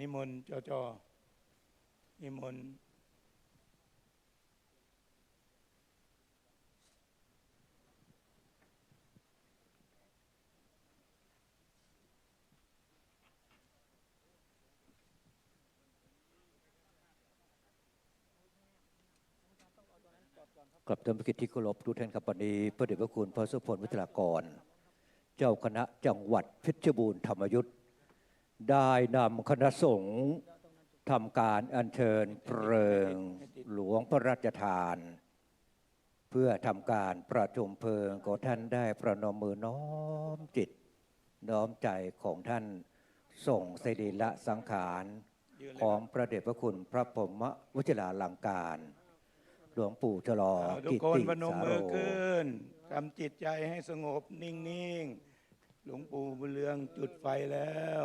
นิมนต์จอจอนิมนต์กับท่านผู้กิจที่เคารพทุกท่านครับวันนี้พระเดชพระคุณพระสุพลวิทยากร เจ้าคณะจังหวัดเพชรบูรณ์ธรรมยุทธ ได้นำคณะสงฆ์ทำการอัญเชิญเพลิงหลวงพระราชทาน เพื่อทำการประชุมเพลิงก็ท่านได้ประนมมือน้อมจิต น้อมใจของท่านส่งสรีละสังขารของพระเดชพระคุณพระพรมวชิราลังการ หลวงปู่ชลอเอาทุกกิคนติสาโรขึ้นทำจิตใจให้สงบนิ่ง ๆ หลวงปู่บุญเรืองจุดไฟแล้ว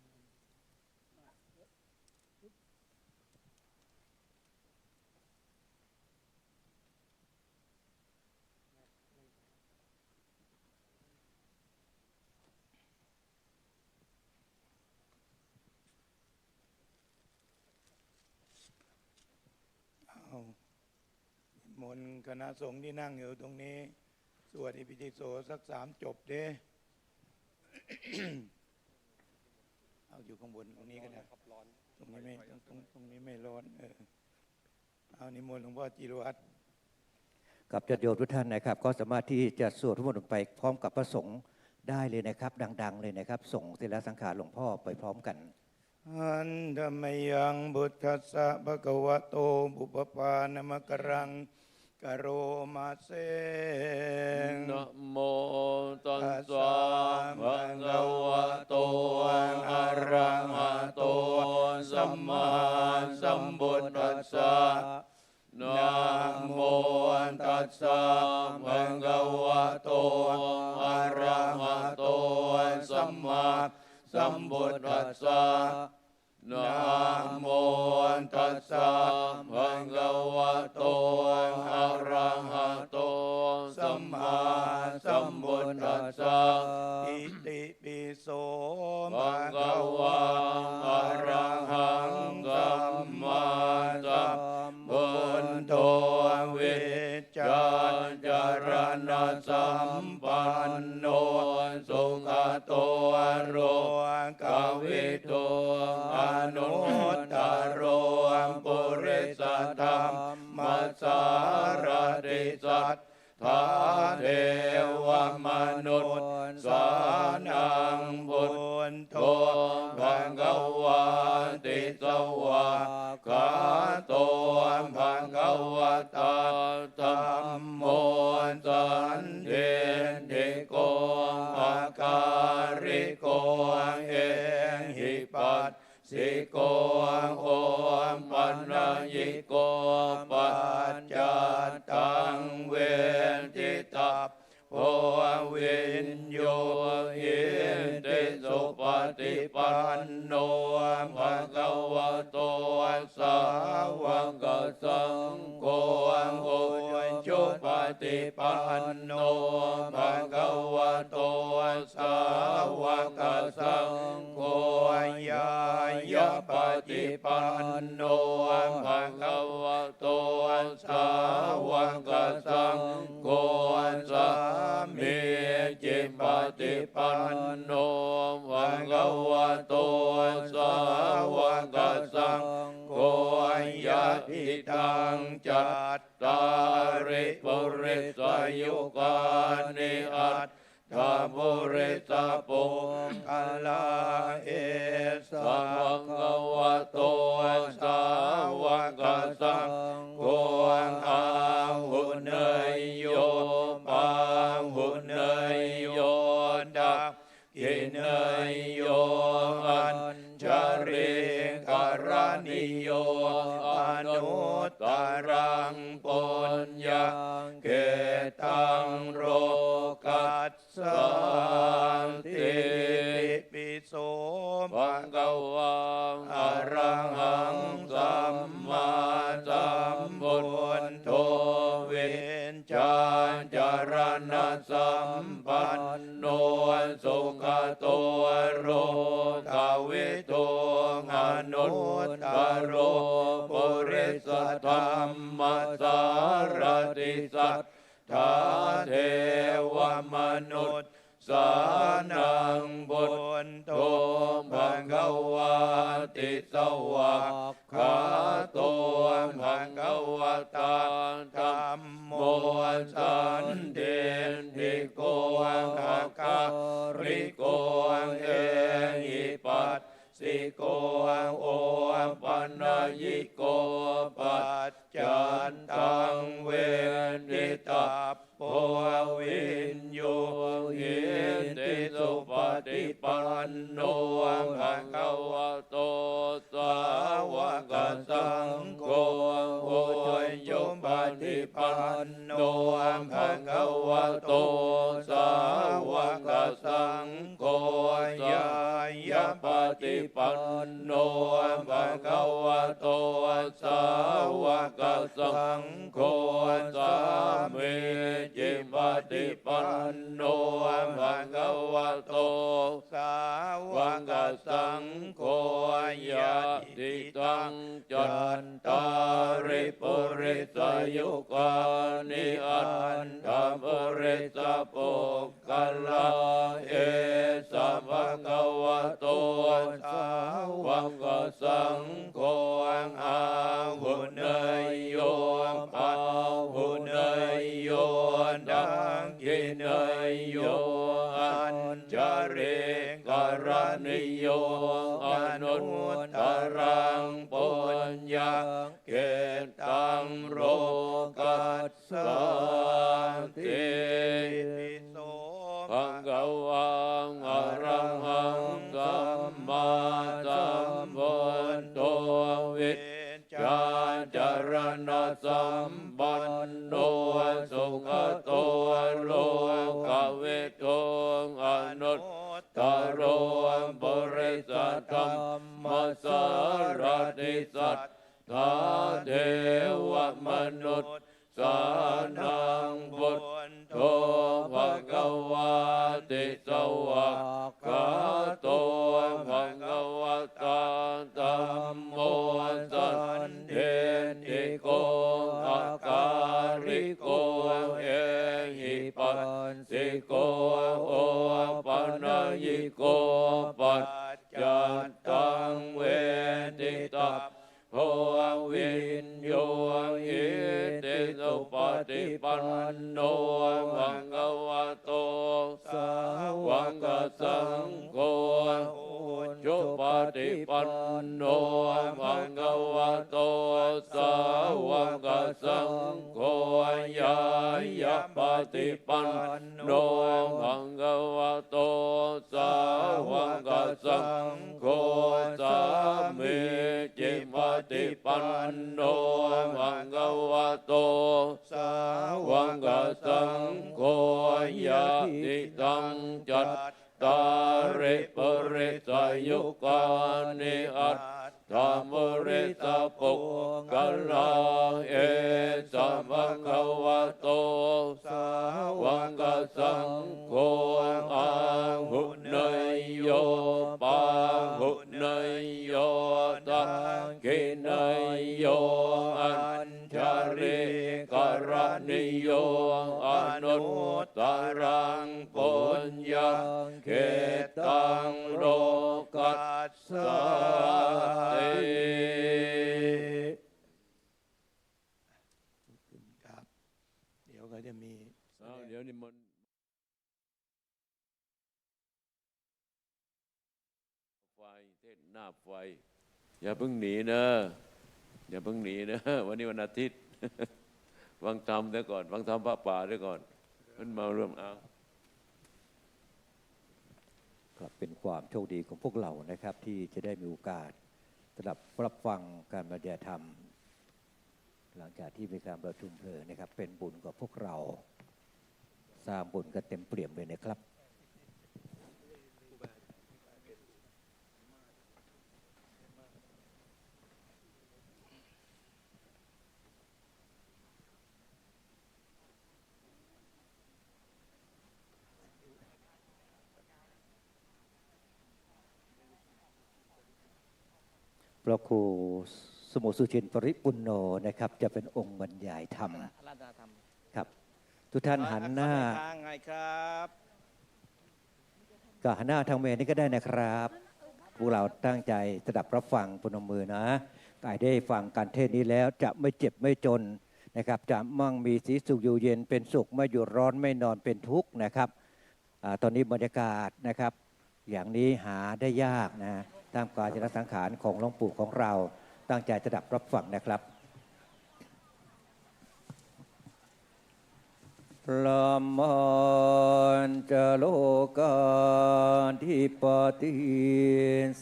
มนต์คณะสงฆ์ที่นั่งอยู่ตรงนี้ สวดอิปิติโสสักสามจบเด้เอาอยู่ข้างบนตรงนี้ก็ได้ตรงนี้ไม่ตรงตรงตรงนี้ไม่ร้อนเออเอานิมนต์หลวงพ่อจิรวัตรกับญาติโยมทุกท่านนะครับ ก็สามารถที่จะสวดทุกมนต์ไปพร้อมกับพระสงฆ์ได้เลยนะครับ ดัง ๆ เลยนะครับ ส่งศิลสังขารหลวงพ่อไปพร้อมกันอันธรรมยังบุตทัสสะภะคะวะโตบุปปานมกรัง กะโรมาเซนะโมตัสสะภะคะวะโตอะระหะโตสัมมาสัมพุทธัสสะนะโมตัสสะภะคะวะโตอะระหะโตสัมมาสัมพุทธัสสะ นะโมตัสสะภะคะวะโตอะระหะโตสัมมา รติสัทธาเทวมนุษย์สานังพุทนโตภะคะวะติสวะขาโตภะคะวะตาธัมโมสันเทติโกอาการิโกเอหิ สิโกโอปัญญิโกปัจจตังเวทิตัพโพวินโยหิติสุปฏิปันโนภะคะวะโตสาวกสังโฆโอจุป ฏิปันโนภะคะวะโตสาวกสังโฆยายะปฏิปันโนภะคะวะโตสาวกสังโฆสามีจิปฏิปันโนภะคะวะโตสาวกสังโฆยะทิตังจัต ตาริปุริสยุกานิอัตถาปุริตาปุกาลา สัมพุทโธเวนจาจานจารณสัมปันโนสุขโตโรกาวิโตงานุตตโรปุริสธรรมสารติสัทธาเทวมนุษย์ สานังบุตญโตภังกวาติสวะขาโตภังกวตาธรรมโมสันเดนทิโกภะกะริโกเอหิปัสสิโกโอปัญญิโกปัจจันตังเวน โนภะคะวะโตสาวกสังโฆโอยโยปฏิปันโนภะคะวะโตสาวกสังโฆ ปันโนภะคะวะโตสาวกสังโฆสามีจิปฏิปันโนภะคะวะโตสาวกสังโฆโฆยะติตังจันตาริปุริสยุกานิอันธรรมปุริสปุกกลาเอสัมภะคะวะโตสาวกสังโฆอาหุเนยโยปาหุเนยโยดังกินเนยโยอันจเรกรณิโยอนุตตรังปุญญาเกตังโรกัสสติ สัมปันโนสุขโตโลกเวทโทอนุตตโรบริสัทธรรมสารติสัทธาเทวมนุษย์สานังบุตโตภะคะวาติสวะขาโตภะคะวตาธัมโมสัน สิโกโอปัญญิโกปัจจันตังเวทิตาโหวินโยหิติสุปฏิปันโนมังกวโตสาวกสังโฆ ปฏิปันโนมังกวะโตสาวกสังโฆยายะปฏิปันโนมังกวะโตสาวกสังโฆสามีจิปฏิปันโนมังกวะโตสาวกสังโฆยะติตังจัต ตาริปริสยุกานิอัตธรรมริสปุกกลาเอสัมภะคะวะโตสาวังกสังโฆอาหุเนยโยปาหุเนยโยตังกิเนยโยอัญชาริกรณิโยอนุตตรัง ญญาเขตังโลกัสสติครับเดี๋ยวก็จะมีเดี๋ยวนี้มันไฟเทศหน้าไฟ อย่าเพิ่งหนีนะ อย่าเพิ่งหนีนะ วันนี้วันอาทิตย์วังธรรมเดี๋ยวก่อน วังธรรมพระป่าเดี๋ยวก่อนขึ้นมาร่วมเอา ครับเป็นความโชคดีของพวกเรานะครับ ที่จะได้มีโอกาสสำหรับรับฟังการบรรยายธรรม หลังจากที่มีการประชุมเพลิงนะครับ เป็นบุญกับพวกเราสร้างบุญกันเต็มเปี่ยมเลยนะครับ ระครูสมุทรสุชินปริปุณโนนะครับ จะเป็นองค์บรรยายธรรมรัตนธรรมครับ ทุกท่านหันหน้าทางไงครับก็หันหน้าทางเมนนี่ก็ได้นะครับพวกเราตั้งใจสดับรับฟังพนมมือนะกายได้ฟังการเทศน์นี้แล้วจะไม่เจ็บไม่จนนะครับ จะมั่งมีสีสุขอยู่เย็นเป็นสุขไม่อยู่ร้อนไม่นอนเป็นทุกข์นะครับอาตอนนี้บรรยากาศนะครับ อย่างนี้หาได้ยากนะ ตามการจรสังขารของหลวงปู่ของเรา ตั้งใจสดับรับฟังนะครับ พระมานจะโลกาธิปติ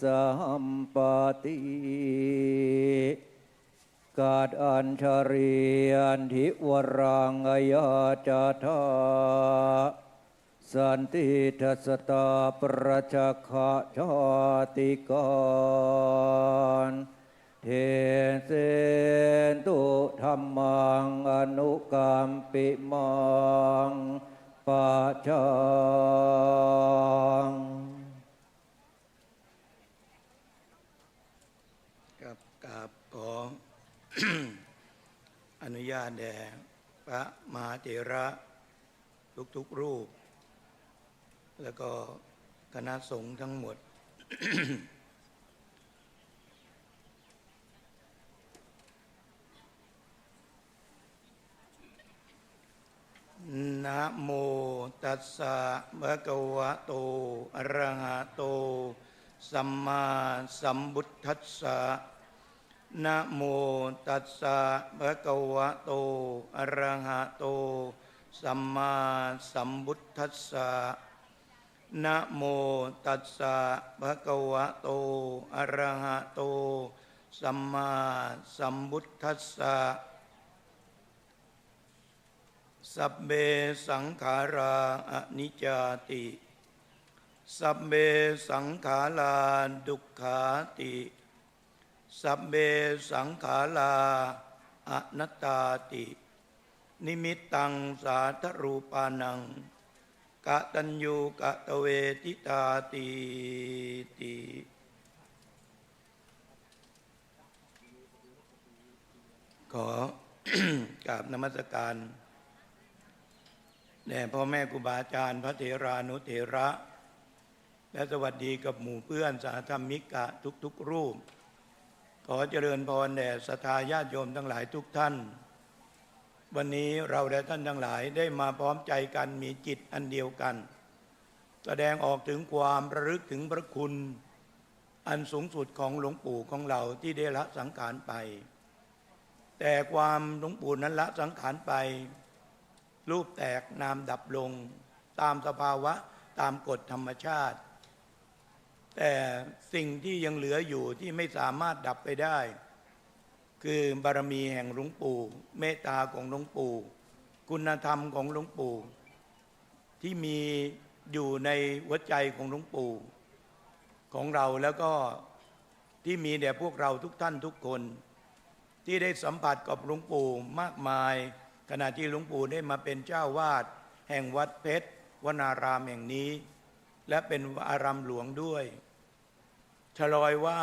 สัมปติกาดอัญชริยันทิวรังอยาจาทา สันติทัสตาประจักขะชาติกรเทเสนตุธรรมังอนุกรรมปิมังปัจจังกับกราบขออนุญาตแด่พระมหาเถระทุกๆรูป แล้วก็คณะสงฆ์ทั้งหมด นะโมตัสสะภะคะวะโต อะระหะโต สัมมาสัมพุทธัสสะนะโมตัสสะภะคะวะโต อะระหะโต สัมมาสัมพุทธัสสะ นะโมตัสสะภะคะวะโต อะระหะโต สัมมาสัมพุทธัสสะ สัพเบสังขาราอนิจจติ สัพเบสังขาราดุขาติ สัพเบสังขาราอนัตตาติ นิมิตตังสาธรูปานังะตัญญูกะตะเวทิตาติติขอกราบนมัสการแด่พ่อแม่ครูบาอาจารย์พระเถรานุเถระ และสวัสดีกับหมู่เพื่อนสาธรรมิกะทุกๆรูป ขอเจริญพรแด่ศรัทาญาติโยมทั้งหลายทุกท่าน วันนี้เราและท่านทั้งหลายได้มาพร้อมใจกันมีจิตอันเดียวกัน แสดงออกถึงความระลึกถึงพระคุณ อันสูงสุดของหลวงปู่ของเราที่ได้ละสังขารไป แต่ความหลวงปู่นั้นละสังขารไป รูปแตกนามดับลง ตามสภาวะตามกฎธรรมชาติ แต่สิ่งที่ยังเหลืออยู่ที่ไม่สามารถดับไปได้ คือบารมีแห่งหลวงปู่ เมตตาของหลวงปู่ คุณธรรมของหลวงปู่ ที่มีอยู่ในหัวใจของหลวงปู่ของเราแล้วก็ที่มีแด่พวกเราทุกท่านทุกคน ที่ได้สัมผัสกับหลวงปู่มากมาย ขณะที่หลวงปู่ได้มาเป็นเจ้าวาด แห่งวัดเพชรวนารามแห่งนี้ และเป็นอารามหลวงด้วยฉลอยว่า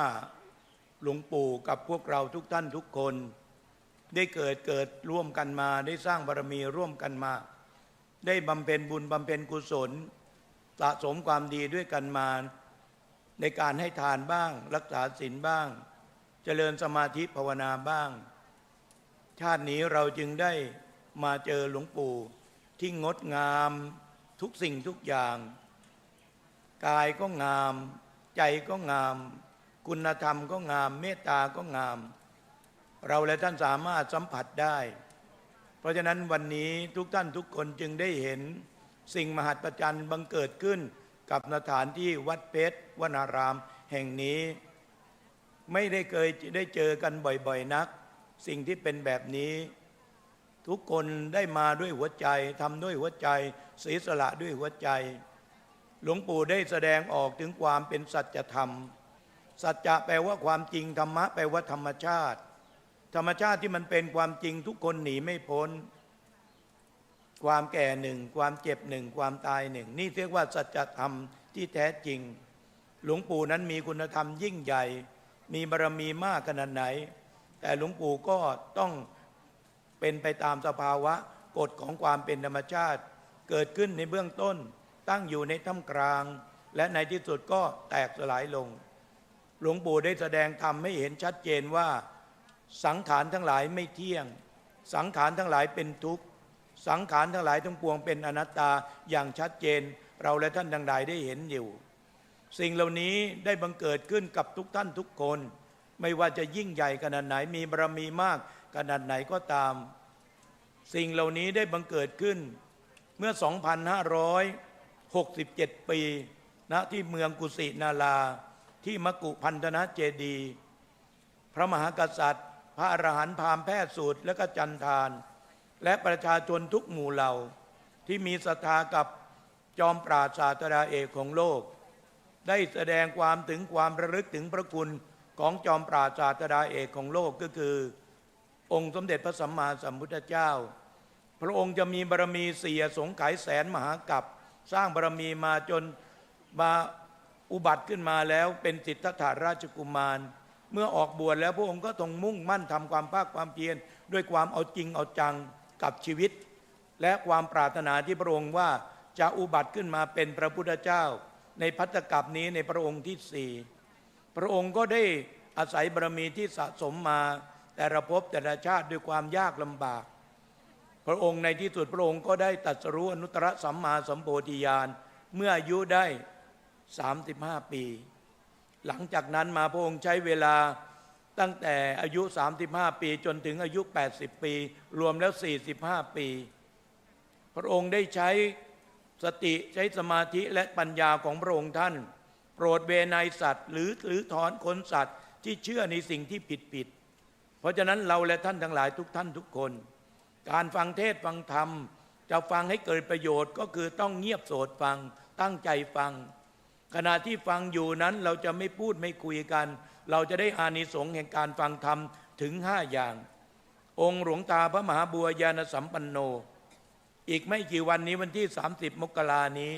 หลวงปู่กับพวกเราทุกท่านทุกคน ได้เกิดเกิดร่วมกันมาได้สร้างบารมีร่วมกันมา ได้บำเพ็ญบุญบำเพ็ญกุศลสะสมความดีด้วยกันมา ในการให้ทานบ้าง รักษาศีลบ้าง เจริญสมาธิภาวนาบ้าง ชาตินี้เราจึงได้มาเจอหลวงปู่ที่งดงามทุกสิ่งทุกอย่าง กายก็งาม ใจก็งาม คุณธรรมก็งาม เมตตาก็งาม เราและท่านสามารถสัมผัสได้ เพราะฉะนั้นวันนี้ทุกท่านทุกคนจึงได้เห็น สิ่งมหัศจรรย์บังเกิดขึ้นกับสถานที่วัดเพชรวนารามแห่งนี้ ไม่ได้เคยได้เจอกันบ่อยๆนัก สิ่งที่เป็นแบบนี้ ทุกคนได้มาด้วยหัวใจทำด้วยหัวใจเสียสละด้วยหัวใจ หลวงปู่ได้แสดงออกถึงความเป็นสัจธรรม สัจจะแปลว่าความจริงธรรมะแปลว่าธรรมชาติ ธรรมชาติที่มันเป็นความจริงทุกคนหนีไม่พ้น ความแก่หนึ่ง ความเจ็บหนึ่ง ความตายหนึ่ง นี่เรียกว่าสัจธรรมที่แท้จริง หลวงปู่นั้นมีคุณธรรมยิ่งใหญ่ มีบารมีมากขนาดไหน แต่หลวงปู่ก็ต้องเป็นไปตามสภาวะกฎของความเป็นธรรมชาติ เกิดขึ้นในเบื้องต้น ตั้งอยู่ในท่ามกลาง และในที่สุดก็แตกสลายลง หลวงปู่ได้แสดงธรรมให้เห็นชัดเจนว่า สังขารทั้งหลายไม่เที่ยง สังขารทั้งหลายเป็นทุกข์ สังขารทั้งหลายทั้งปวงเป็นอนัตตาอย่างชัดเจน เราและท่านทั้งหลายได้เห็นอยู่ สิ่งเหล่านี้ได้บังเกิดขึ้นกับทุกท่านทุกคน ไม่ว่าจะยิ่งใหญ่ขนาดไหนมีบารมีมากขนาดไหนก็ตาม สิ่งเหล่านี้ได้บังเกิดขึ้นเมื่อ 2,567 ปีณที่เมืองกุสินารา ที่มกุพันธนะเจดี พระมหากษัตริย์ พระอรหันต์พามแพทย์สูตรและก็จันทาน และประชาชนทุกหมู่เหล่า ที่มีศรัทธากับจอมปราศาสดาเอกของโลก ได้แสดงความถึงความระลึกถึงพระคุณของจอมปราศาสดาเอกของโลกก็คือ องค์สมเด็จพระสัมมาสัมพุทธเจ้า พระองค์จะมีบารมีเสียสงไขยแสนมหากับสร้างบารมีมาจนมา อุบัติขึ้นมาแล้วเป็นสิทธัตถาราชกุมาร เมื่อออกบวชแล้วพระองค์ก็ทรงมุ่งมั่นทำความภาคความเพียรด้วยความเอาจริงเอาจังกับชีวิต และความปรารถนาที่พระองค์ว่าจะอุบัติขึ้นมาเป็นพระพุทธเจ้า ในพัตตกับนี้ในพระองค์ที่สี่พระองค์ก็ได้อาศัยบารมีที่สะสมมาแต่ละภพแต่ละชาติด้วยความยากลำบาก พระองค์ในที่สุดพระองค์ก็ได้ตรัสรู้อนุตตรสัมมาสัมโพธิญาณเมื่ออายุได้ 35 ปี หลังจากนั้นมาพระองค์ใช้เวลาตั้งแต่อายุ 35 ปีจนถึงอายุ 80 ปี รวมแล้ว 45 ปี พระองค์ได้ใช้สติใช้สมาธิและปัญญาของพระองค์ท่าน โปรดเวนยสัตว์ หรือหรือถอนคนสัตว์ที่เชื่อในสิ่งที่ผิดผิด เพราะฉะนั้นเราและท่านทั้งหลายทุกท่านทุกคน การฟังเทศฟังธรรม จะฟังให้เกิดประโยชน์ก็คือต้องเงียบโสดฟังตั้งใจฟัง ขณะที่ฟังอยู่นั้นเราจะไม่พูดไม่คุยกัน เราจะได้อานิสงส์แห่งการฟังธรรมถึงห้าอย่าง องค์หลวงตาพระมหาบัวยานสัมปันโน อีกไม่กี่วันนี้วันที่ 30 มกรานี้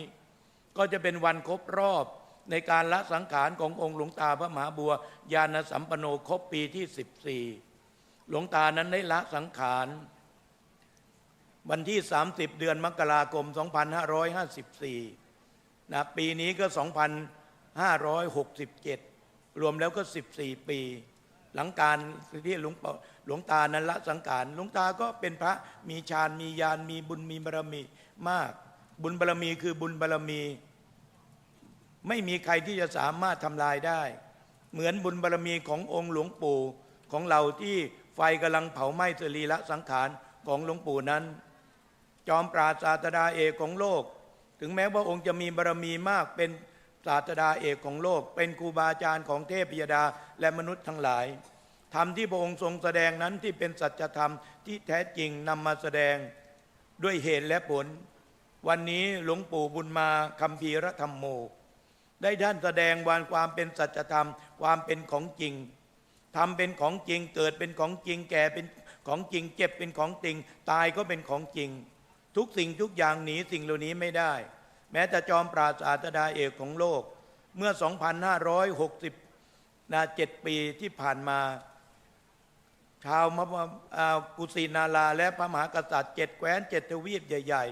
ก็จะเป็นวันครบรอบในการละสังขารขององค์หลวงตาพระมหาบัวยานสัมปันโนครบปีที่ 14 หลวงตานั้นได้ละสังขาร วันที่ 30 เดือนมกราคม 2554 นะปีนี้ก็ 2,567 รวมแล้วก็ 14 ปี หลังการที่หลวงหลวงตานั้นละสังขารหลวงตาก็เป็นพระมีฌานมีญาณมีบุญมีบารมีมาก บุญบารมีคือบุญบารมี ไม่มีใครที่จะสามารถทำลายได้ เหมือนบุญบารมีขององค์หลวงปู่ของเราที่ไฟกำลังเผาไหม้สรีระสังขารของหลวงปู่นั้น จอมปราศาสดาเอกของโลก ถึงแม้ว่าองค์จะมีบารมีมากเป็นศาสดาเอกของโลก เป็นครูบาอาจารย์ของเทพยดาและมนุษย์ทั้งหลายธรรมที่พระองค์ทรงแสดงนั้นที่เป็นสัจธรรมที่แท้จริงนำมาแสดงด้วยเหตุและผล วันนี้หลวงปู่บุญมาคัมภีรธรรมโม ได้ท่านแสดงวานความเป็นสัจธรรม ความเป็นของจริงทำเป็นของจริงเกิดเป็นของจริงแก่เป็นของจริง เจ็บเป็นของจริง ตายก็เป็นของจริง ทุกสิ่งทุกอย่างหนีสิ่งเหล่านี้ไม่ได้ แม้แต่จอมปราศาสดาเอกของโลก เมื่อ 2,560นาเจ็ดปีที่ผ่านมา ชาวมะกุสินาราและพระมหากษัตริย์เจ็ดแคว้นเจ็ดทวีปใหญ่